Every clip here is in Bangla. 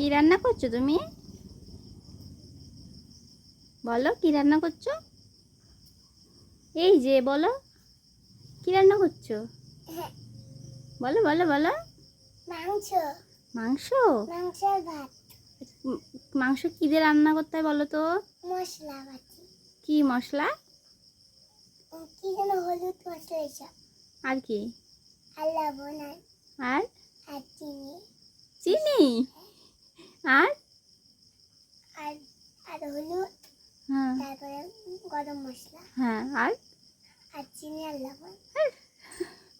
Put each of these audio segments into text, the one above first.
কি রান্না করছ তুমি? বলো কি রান্না করছ? এই যে বলো কি রান্না করছ? বলো বলো বলো। মাংস। মাংস? মাংসের ভাত। মাংস কি দিয়ে রান্না করতে হয় বলো তো? মশলা বাটি কি মশলা? কি যেন হলুদ মশলা এসব। আর কি? আর লবণ আর আর? আর চিনি। চিনি? আর? আর আর হলুদ হ্যাঁ তারপরে গরম মশলা। হ্যাঁ আর? আর চিনি আর লবণ।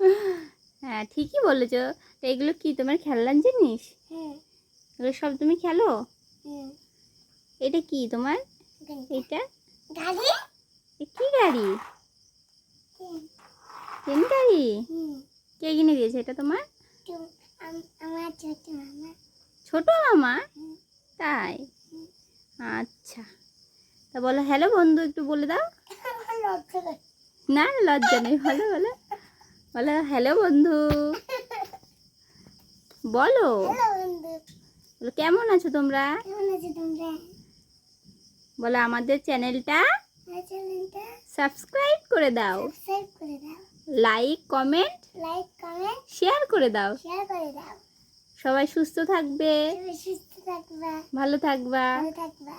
হ্যাঁ ঠিকই বলেছ। তো এগুলো কি তোমার খেলনার জিনিস? হুম। এগুলো সব তুমি খেলো? এটা কি তোমার? এটা? গাড়ি? কি গাড়ি? ট্রেন গাড়ি? কে কিনে দিয়েছে? এটা তোমার? আমার ছোট মামা। ছোট মামা তাই? আচ্ছা। তা বলো হ্যালো বন্ধু একটু বলে দাও। না লজ্জা নেই। ভালো বলো। বলো হ্যালো বন্ধু। বলো। বলো কেমন আছো তোমরা? বলো আমাদের চ্যানেলটা? সাবস্ক্রাইব করে দাও। সাবস্ক্রাইব করে দাও। Like comment like comment share করে দাও। শেয়ার করে দাও। সবাই সুস্থ থাকবে। সবাই সুস্থ থাকবা। ভালো থাকবা। ভালো থাকবা।